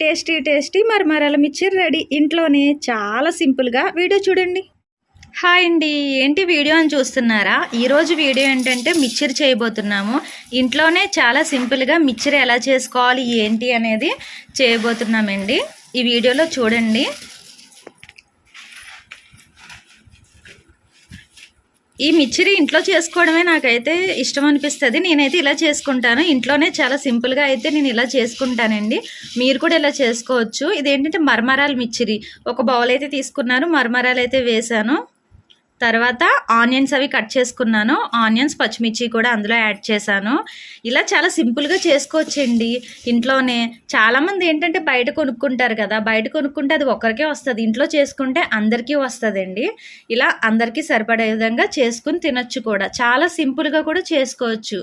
Tasty tasty మరమరాల mixture ready. ఇంట్లోనే చాలా సింపుల్గా వీడియో చూడండి. హాయ్ అండి. ఏంటి వీడియో అని చూస్తున్నారా? ఈరోజు వీడియో ఏంటంటే మిక్చర్ చేయబోతున్నాము. ఇంట్లోనే చాలా సింపుల్గా మిక్చర్ ఎలా చేసుకోవాలి ఏంటి అనేది చేయబోతున్నామండి. ఈ వీడియోలో చూడండి. ఈ మిచ్చిరి ఇంట్లో చేసుకోవడమే నాకైతే ఇష్టం అనిపిస్తుంది. నేనైతే ఇలా చేసుకుంటాను. ఇంట్లోనే చాలా సింపుల్గా అయితే నేను ఇలా చేసుకుంటానండి. మీరు కూడా ఇలా చేసుకోవచ్చు. ఇదేంటంటే మరమరాలు మిచ్చిరి. ఒక బౌల్ అయితే తీసుకున్నాను మరమరాలు అయితే వేసాను తర్వాత ఆనియన్స్ అవి కట్ చేసుకున్నాను. ఆనియన్స్ పచ్చిమిర్చి కూడా అందులో యాడ్ చేశాను. ఇలా చాలా సింపుల్గా చేసుకోవచ్చండి. ఇంట్లోనే చాలామంది ఏంటంటే బయట కొనుక్కుంటారు కదా బయట కొనుక్కుంటే అది ఒకరికే వస్తుంది. ఇంట్లో చేసుకుంటే అందరికీ వస్తుందండి. ఇలా అందరికీ సరిపడే విధంగా చేసుకుని తినొచ్చు కూడా. చాలా సింపుల్గా కూడా చేసుకోవచ్చు.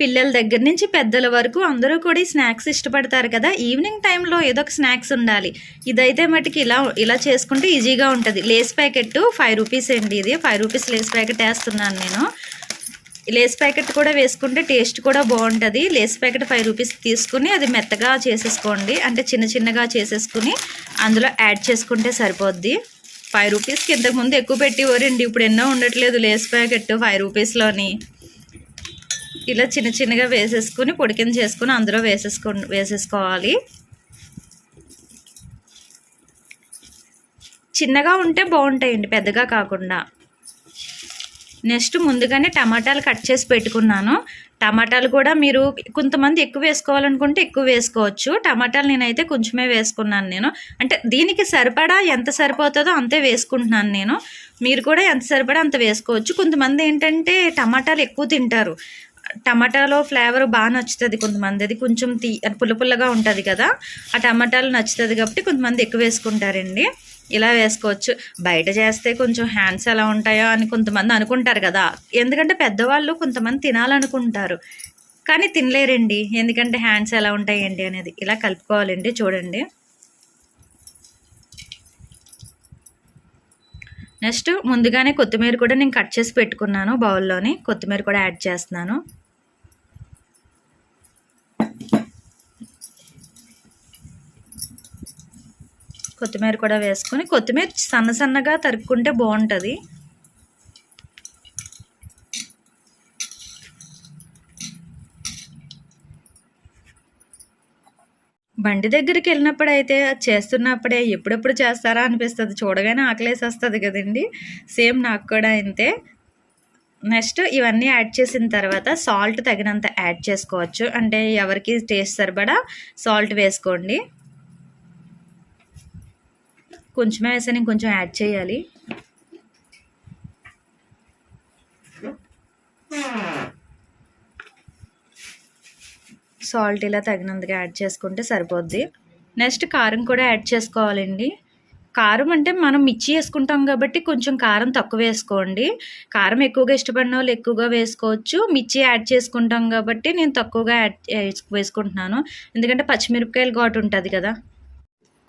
పిల్లల దగ్గర నుంచి పెద్దల వరకు అందరూ కూడా ఈ స్నాక్స్ ఇష్టపడతారు కదా. ఈవినింగ్ టైంలో ఏదో ఒక స్నాక్స్ ఉండాలి. ఇదైతే మటుకి ఇలా ఇలా చేసుకుంటే ఈజీగా ఉంటుంది. లేస్ ప్యాకెట్ ఫైవ్ రూపీస్ అండి ఇది. ఫైవ్ రూపీస్ లేస్ ప్యాకెట్ వేస్తున్నాను నేను. లేస్ ప్యాకెట్ కూడా వేసుకుంటే టేస్ట్ కూడా బాగుంటుంది. లేస్ ప్యాకెట్ ఫైవ్ రూపీస్ తీసుకుని అది మెత్తగా చేసేసుకోండి. అంటే చిన్న చిన్నగా చేసేసుకుని అందులో యాడ్ చేసుకుంటే సరిపోద్ది. ఫైవ్ రూపీస్కి ఇంతకుముందు ఎక్కువ పెట్టివ్వరండి ఇప్పుడు ఎన్నో ఉండట్లేదు లేస్ ప్యాకెట్ ఫైవ్ రూపీస్లోని ఇలా చిన్న చిన్నగా వేసేసుకుని పొడి కింద చేసుకుని అందులో వేసేసుకో వేసేసుకోవాలి. చిన్నగా ఉంటే బాగుంటాయండి పెద్దగా కాకుండా. నెక్స్ట్ ముందుగానే టమాటాలు కట్ చేసి పెట్టుకున్నాను. టమాటాలు కూడా మీరు కొంతమంది ఎక్కువ వేసుకోవాలనుకుంటే ఎక్కువ వేసుకోవచ్చు. టమాటాలు నేనైతే కొంచెమే వేసుకున్నాను నేను. అంటే దీనికి సరిపడా ఎంత సరిపోతుందో అంతే వేసుకుంటున్నాను నేను. మీరు కూడా ఎంత సరిపడా అంత వేసుకోవచ్చు. కొంతమంది ఏంటంటే టమాటాలు ఎక్కువ తింటారు. టమాటాలో ఫ్లేవర్ బాగా నచ్చుతుంది కొంతమంది అది కొంచెం తీ పుల్ల పుల్లగా ఉంటుంది కదా ఆ టమాటాలు నచ్చుతుంది కాబట్టి కొంతమంది ఎక్కువ వేసుకుంటారండి. ఇలా వేసుకోవచ్చు. బయట చేస్తే కొంచెం హ్యాండ్స్ ఎలా ఉంటాయో అని కొంతమంది అనుకుంటారు కదా. ఎందుకంటే పెద్దవాళ్ళు కొంతమంది తినాలనుకుంటారు. కానీ తినలేరండి. ఎందుకంటే హ్యాండ్స్ ఎలా ఉంటాయండి అనేది. ఇలా కలుపుకోవాలండి. చూడండి. నెక్స్ట్ ముందుగానే కొత్తిమీర కూడా నేను కట్ చేసి పెట్టుకున్నాను బౌల్లోని. కొత్తిమీర కూడా యాడ్ చేస్తున్నాను. కొత్తిమీర కూడా వేసుకొని కొత్తిమీర సన్న సన్నగా తరుక్కుంటే బాగుంటుంది. బండి దగ్గరికి వెళ్ళినప్పుడు అయితే చేస్తున్నప్పుడే ఎప్పుడెప్పుడు చేస్తారా అనిపిస్తుంది. చూడగానే ఆకలేసి వస్తుంది కదండి. సేమ్ నాకు కూడా అంతే నెక్స్ట్ ఇవన్నీ యాడ్ చేసిన తర్వాత సాల్ట్ తగినంత యాడ్ చేసుకోవచ్చు. అంటే ఎవరికి టేస్ట్ సరిపడా సాల్ట్ వేసుకోండి. కొంచెమే వేసాను కొంచెం యాడ్ చేయాలి. సాల్ట్ ఇలా తగినంతగా యాడ్ చేసుకుంటే సరిపోద్ది. నెక్స్ట్ కారం కూడా యాడ్ చేసుకోవాలండి. కారం అంటే మనం మిర్చి వేసుకుంటాం కాబట్టి కొంచెం కారం తక్కువ వేసుకోండి. కారం ఎక్కువగా ఇష్టపడిన వాళ్ళు ఎక్కువగా వేసుకోవచ్చు. మిర్చి యాడ్ చేసుకుంటాం కాబట్టి నేను తక్కువగా యాడ్ వేసుకుంటున్నాను. ఎందుకంటే పచ్చిమిరపకాయలు ఘాటు ఉంటుంది కదా.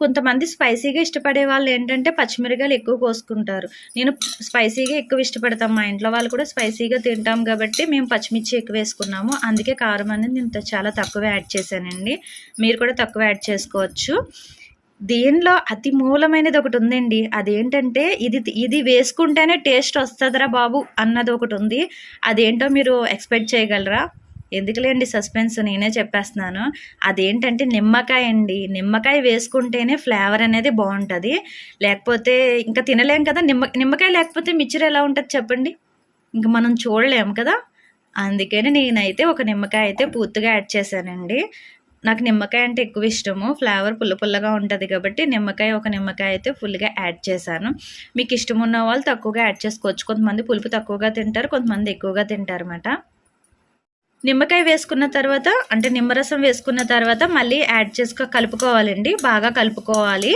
కొంతమంది స్పైసీగా ఇష్టపడే వాళ్ళు ఏంటంటే పచ్చిమిరకాయలు ఎక్కువ కోసుకుంటారు. నేను స్పైసీగా ఎక్కువ ఇష్టపడతాం మా ఇంట్లో వాళ్ళు కూడా స్పైసీగా తింటాం కాబట్టి మేము పచ్చిమిర్చి ఎక్కువ వేసుకున్నాము. అందుకే కారం అనేది నేను చాలా తక్కువ యాడ్ చేశానండి. మీరు కూడా తక్కువ యాడ్ చేసుకోవచ్చు. దీనిలో అతి మూలమైనది ఒకటి ఉందండి. అదేంటంటే ఇది ఇది వేసుకుంటేనే టేస్ట్ వస్తుందిరా బాబు అన్నది ఒకటి ఉంది. అదేంటో మీరు ఎక్స్పెక్ట్ చేయగలరా? ఎందుకులేండి సస్పెన్స్? నేనే చెప్పేస్తున్నాను. అదేంటంటే నిమ్మకాయ అండి. నిమ్మకాయ వేసుకుంటేనే ఫ్లేవర్ అనేది బాగుంటుంది. లేకపోతే ఇంకా తినలేం కదా? నిమ్మ నిమ్మకాయ లేకపోతే మిక్చర్ ఎలా ఉంటుంది చెప్పండి? ఇంక మనం చూడలేము కదా? అందుకని నేనైతే ఒక నిమ్మకాయ అయితే పూర్తిగా యాడ్ చేశానండి. నాకు నిమ్మకాయ అంటే ఎక్కువ ఇష్టము. ఫ్లేవర్ పుల్ల పుల్లగా ఉంటుంది కాబట్టి నిమ్మకాయ ఒక నిమ్మకాయ అయితే ఫుల్గా యాడ్ చేశాను. మీకు ఇష్టం ఉన్న వాళ్ళు తక్కువగా యాడ్ చేసుకోవచ్చు. కొంతమంది పులుపు తక్కువగా తింటారు కొంతమంది ఎక్కువగా తింటారు అన్నమాట. నిమ్మకాయ వేసుకున్న తర్వాత అంటే నిమ్మరసం వేసుకున్న తర్వాత మళ్ళీ యాడ్ చేసుకో కలుపుకోవాలండి. బాగా కలుపుకోవాలి.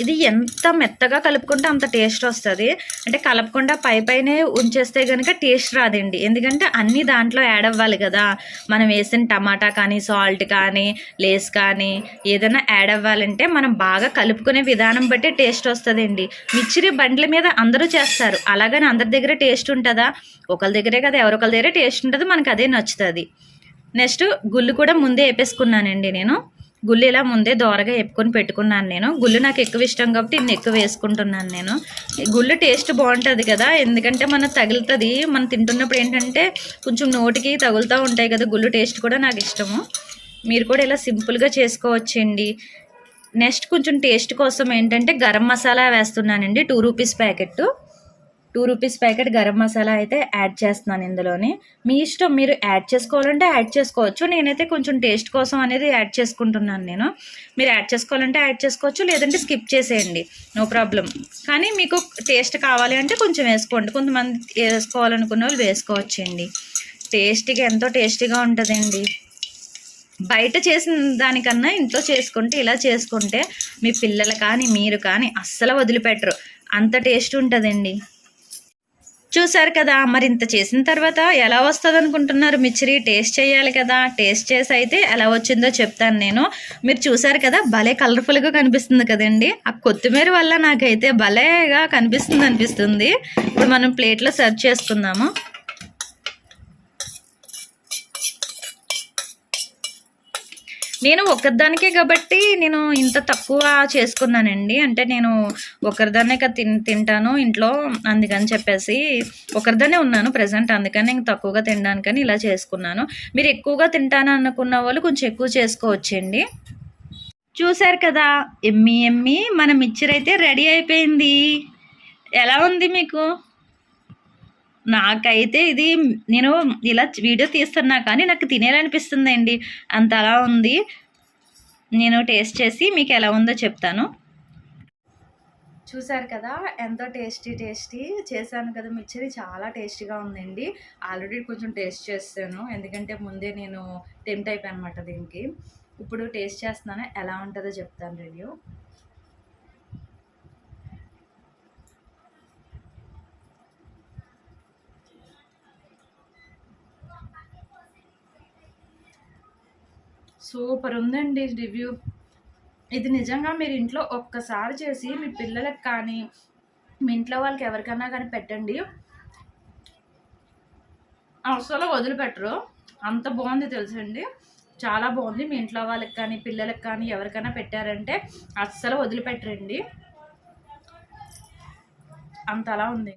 ఇది ఎంత మెత్తగా కలుపుకుంటే అంత టేస్ట్ వస్తుంది. అంటే కలపకుండా పై పైనే ఉంచేస్తే కనుక టేస్ట్ రాదండి. ఎందుకంటే అన్ని దాంట్లో యాడ్ అవ్వాలి కదా. మనం వేసిన టమాటా కానీ సాల్ట్ కానీ లేస్ కానీ ఏదైనా యాడ్ అవ్వాలంటే మనం బాగా కలుపుకునే విధానం బట్టి టేస్ట్ వస్తుందండి. మిచ్చిరి బండ్ల మీద అందరూ చేస్తారు. అలాగని అందరి దగ్గర టేస్ట్ ఉంటుందా? ఒకరి దగ్గరే కదా. ఎవరొకరి దగ్గర టేస్ట్ ఉంటుంది. మనకు అదే నచ్చుతుంది. నెక్స్ట్ గుళ్ళు కూడా ముందే వేపేసుకున్నానండి నేను. గుళ్ళు ఇలా ముందే దోరగా ఎప్పుకొని పెట్టుకున్నాను నేను. గుళ్ళు నాకు ఎక్కువ ఇష్టం కాబట్టి ఇన్ని ఎక్కువ వేసుకుంటున్నాను నేను. గుళ్ళు టేస్ట్ బాగుంటుంది కదా ఎందుకంటే మనం తగులుతుంది. మనం తింటున్నప్పుడు ఏంటంటే కొంచెం నోటికి తగులుతూ ఉంటాయి కదా గుళ్ళు టేస్ట్ కూడా నాకు ఇష్టము. మీరు కూడా ఇలా సింపుల్గా చేసుకోవచ్చండి. నెక్స్ట్ కొంచెం టేస్ట్ కోసం ఏంటంటే గరం మసాలా వేస్తున్నానండి two rupees packet two rupees packet garam masala అయితే యాడ్ చేస్తున్నాను ఇందులోని. మీ ఇష్టం మీరు యాడ్ చేసుకోవాలంటే యాడ్ చేసుకోవచ్చు. నేనైతే కొంచెం టేస్ట్ కోసం అనేది యాడ్ చేసుకుంటున్నాను నేను. మీరు యాడ్ చేసుకోవాలంటే యాడ్ చేసుకోవచ్చు లేదంటే స్కిప్ చేసేయండి. No problem. కానీ మీకు టేస్ట్ కావాలి అంటే కొంచెం వేసుకోండి. కొంతమంది వేసుకోవాలనుకున్న వాళ్ళు వేసుకోవచ్చండి. టేస్టీగా ఎంతో టేస్టీగా ఉంటుందండి. బయట చేసిన దానికన్నా ఇంట్లో చేసుకుంటే ఇలా చేసుకుంటే మీ పిల్లలు కానీ మీరు కానీ అస్సలు వదిలిపెట్టరు. అంత టేస్ట్ ఉంటుందండి. చూసారు కదా మరి ఇంత చేసిన తర్వాత ఎలా వస్తుంది అనుకుంటున్నారు మిచ్చిరి టేస్ట్ చేయాలి కదా. టేస్ట్ చేసి అయితే ఎలా వచ్చిందో చెప్తాను నేను. మీరు చూసారు కదా భలే కలర్ఫుల్గా కనిపిస్తుంది కదండి. ఆ కొత్తిమీర వల్ల నాకైతే భలేగా కనిపిస్తుంది అనిపిస్తుంది. ఇప్పుడు మనం ప్లేట్లో సర్వ్ చేసుకుందాము. నేను ఒకరిదానికే కాబట్టి నేను ఇంత తక్కువ చేసుకున్నానండి. అంటే నేను ఒకరిదాన్నే కదా తిన్ తింటాను ఇంట్లో అందుకని చెప్పేసి ఒకరిదానే ఉన్నాను ప్రజెంట్. అందుకని నేను తక్కువగా తినడానికని ఇలా చేసుకున్నాను. మీరు ఎక్కువగా తింటాను అనుకున్న వాళ్ళు కొంచెం ఎక్కువ చేసుకోవచ్చండి. చూశారు కదా ఎమ్మి ఎమ్మి మన మిక్చర్ అయితే రెడీ అయిపోయింది. ఎలా ఉంది మీకు? నాకైతే ఇది నేను ఇలా వీడియో తీస్తున్నా కానీ నాకు తినేయాలనిపిస్తుందండి. అండి అంత అలా ఉంది. నేను టేస్ట్ చేసి మీకు ఎలా ఉందో చెప్తాను. చూసారు కదా ఎంతో టేస్టీ టేస్టీ చేశాను కదా మిక్చర్ చాలా టేస్టీగా ఉందండి. ఆల్రెడీ కొంచెం టేస్ట్ చేస్తాను. ఎందుకంటే ముందే నేను టెంప్ట్ అయిపోయాను అనమాట దీనికి. ఇప్పుడు టేస్ట్ చేస్తున్నాను. ఎలా ఉంటుందో చెప్తాను రివ్యూ. సూపర్ ఉందండి రివ్యూ. ఇది నిజంగా మీరు ఇంట్లో ఒక్కసారి చేసి మీ పిల్లలకు కానీ మీ ఇంట్లో వాళ్ళకి ఎవరికైనా కానీ పెట్టండి. అసలు వదిలిపెట్టరు. అంత బాగుంది తెలుసండి. చాలా బాగుంది మీ ఇంట్లో వాళ్ళకి కానీ పిల్లలకు కానీ ఎవరికైనా పెట్టారంటే అస్సలు వదిలిపెట్టరండి. అంత అలా ఉంది.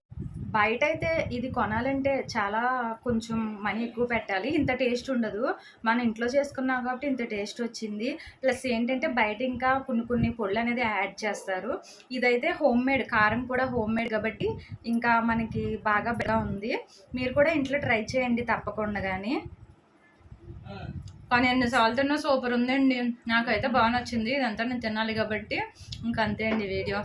బయట అయితే ఇది కొనాలంటే చాలా కొంచెం మనీ ఎక్కువ పెట్టాలి. ఇంత టేస్ట్ ఉండదు. మన ఇంట్లో చేసుకున్నాం కాబట్టి ఇంత టేస్ట్ వచ్చింది. ప్లస్ ఏంటంటే బయట ఇంకా కొన్ని కొన్ని పొళ్ళు అనేది యాడ్ చేస్తారు. ఇదైతే హోమ్ మేడ్ కారం కూడా హోమ్ మేడ్ కాబట్టి ఇంకా మనకి బాగా బాగా ఉంది. మీరు కూడా ఇంట్లో ట్రై చేయండి తప్పకుండా కానీ కానీ ఎన్నిసార్లు తిన్నా సూపర్ ఉందండి. నాకైతే బాగా నచ్చింది. ఇదంతా నేను తినాలి కాబట్టి ఇంకంతే అండి వీడియో.